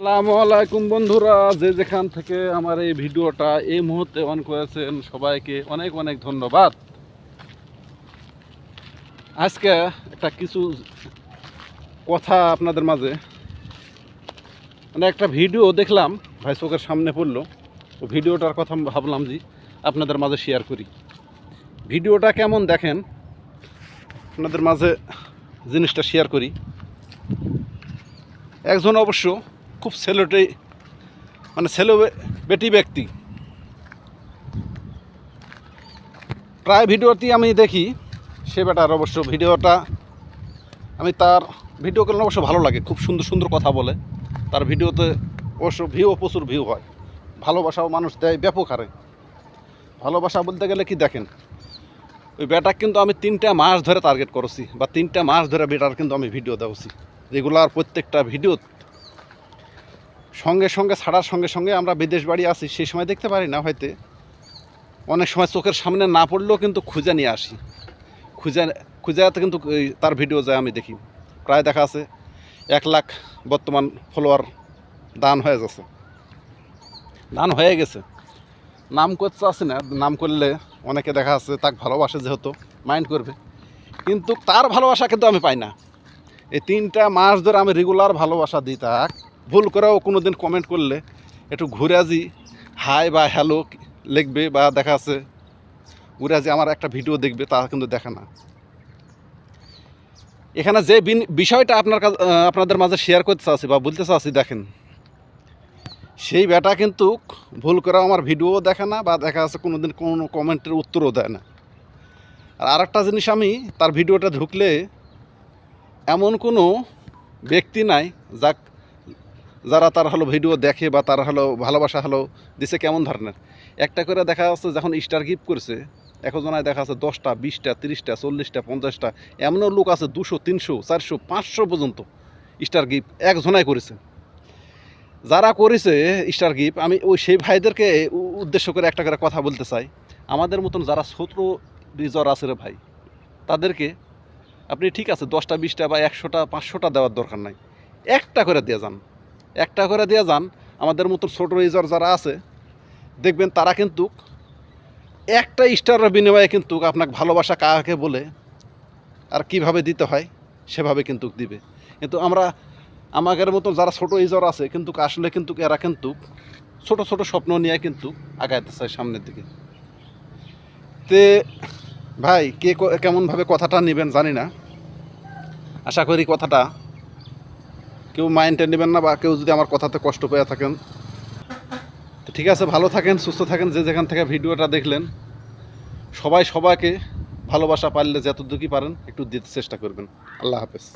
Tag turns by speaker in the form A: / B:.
A: আসসালামু আলাইকুম বন্ধুরা, যে যেখান থেকে আমার এই ভিডিওটা এই মুহূর্তে অন করেছেন, সবাইকে অনেক অনেক ধন্যবাদ। আজকে একটা কিছু কথা আপনাদের মাঝে। মানে একটা ভিডিও দেখলাম, ভাই চোখের সামনে পড়ল ভিডিওটার কথা ভাবলাম যে আপনাদের মাঝে শেয়ার করি। ভিডিওটা কেমন দেখেন? আপনাদের মাঝে জিনিসটা শেয়ার করি। একজন অবশ্য খুব ছেলেটি মানে ছেলে বেটি ব্যক্তি। প্রায় ভিডিওটি আমি দেখি, সে বেটার অবশ্য ভিডিওটা, আমি তার ভিডিও করলে অবশ্য ভালো লাগে, খুব সুন্দর সুন্দর কথা বলে। তার ভিডিওতে অবশ্য ভিউ প্রচুর ভিউ হয়। ভালোবাসাও মানুষ দেয়, ব্যাপক হারে। ভালোবাসা বলতে গেলে কি দেখেন, ওই বেটা কিন্তু আমি তিনটা মাস ধরে টার্গেট করেছি, বা তিনটা মাস ধরে বেটার কিন্তু আমি ভিডিও দেওয়াছি। রেগুলার প্রত্যেকটা ভিডিও সঙ্গে সঙ্গে ছাড়ার সঙ্গে সঙ্গে আমরা বিদেশ বাড়ি আসি সেই সময় দেখতে পারি না হয়তো। অনেক সময় চোখের সামনে না পড়লেও কিন্তু খুঁজে নিয়ে আসি। খুঁজে খুঁজে কিন্তু তার ভিডিও যায়, আমি দেখি। প্রায় দেখা আছে, এক লাখ বর্তমান ফলোয়ার দান হয়ে গেছে। দান হয়ে গেছে। নাম করতে আসি না, নাম করলে অনেকে দেখা আছে তাকে ভালোবাসে যেহেতু মাইন্ড করবে। কিন্তু তার ভালোবাসা কিন্তু আমি পাই না। এই তিনটা মাস ধরে আমি রেগুলার ভালোবাসা দিই তাক। ভুল করেও কোনো দিন কমেন্ট করলে একটু ঘুরে আসি হাই বা হ্যালো লিখবে বা দেখা আছে ঘুরে আসি আমার একটা ভিডিও দেখবে, তা কিন্তু দেখে না। এখানে যে বিষয়টা আপনার আপনাদের মাঝে শেয়ার করতে চাচ্ছি বা বলতে চাচ্ছি, দেখেন। সেই বেটা কিন্তু ভুল করে আমার ভিডিও দেখে না বা দেখা আছে কোনো দিন কোনো কমেন্টের উত্তরও দেয় না। আর আরেকটা জিনিস আমি তার ভিডিওটা ঢুকলে এমন কোনো ব্যক্তি নাই যাক যারা তার হলো ভিডিও দেখে বা তার হলো ভালোবাসা হলো দিছে কেমন ধরনের? একটা করে দেখা যাচ্ছে যখন স্টার গিফট করছে একজনায় দেখা যাচ্ছে দশটা, বিশটা, তিরিশটা, চল্লিশটা, পঞ্চাশটা, এমনও লোক আছে দুশো, তিনশো, চারশো, পাঁচশো পর্যন্ত স্টার গিফট একজনায় করেছে। যারা করেছে স্টার গিফট আমি ওই সেই ভাইদেরকে উদ্দেশ্য করে একটা করে কথা বলতে চাই। আমাদের মতন যারা ছোট রিজর আছে রে ভাই, তাদেরকে আপনি ঠিক আছে দশটা, বিশটা বা একশোটা, পাঁচশোটা দেওয়ার দরকার নাই। একটা করে দিয়ে যান। একটা করে দিয়ে যান, আমাদের মতো ছোটো রিজর যারা আছে, দেখবেন তারা কিন্তু একটা স্টারের বিনিময়ে কিন্তু আপনাকে ভালোবাসা কাকে বলে আর কীভাবে দিতে হয়, সেভাবে কিন্তু দিবে। কিন্তু আমরা, আমাদের মতো যারা ছোটো ইজর আছে, কিন্তু আসলে কিন্তু এরা কিন্তু ছোট ছোট স্বপ্ন নিয়ে কিন্তু আগাইতে চায় সামনের দিকে। তে ভাই কে, কেমনভাবে কথাটা নেবেন জানি না। আশা করি কথাটা কেউ মাইন্ডে নেবেন না বা কেউ যদি আমার কথাতে কষ্ট পেয়ে থাকেন। তো ঠিক আছে, ভালো থাকেন, সুস্থ থাকেন, যে যেখান থেকে ভিডিওটা দেখলেন। সবাই সবাইকে ভালোবাসা পারলে যতটুকুই পারেন একটু দিতে চেষ্টা করবেন। আল্লাহ হাফেজ।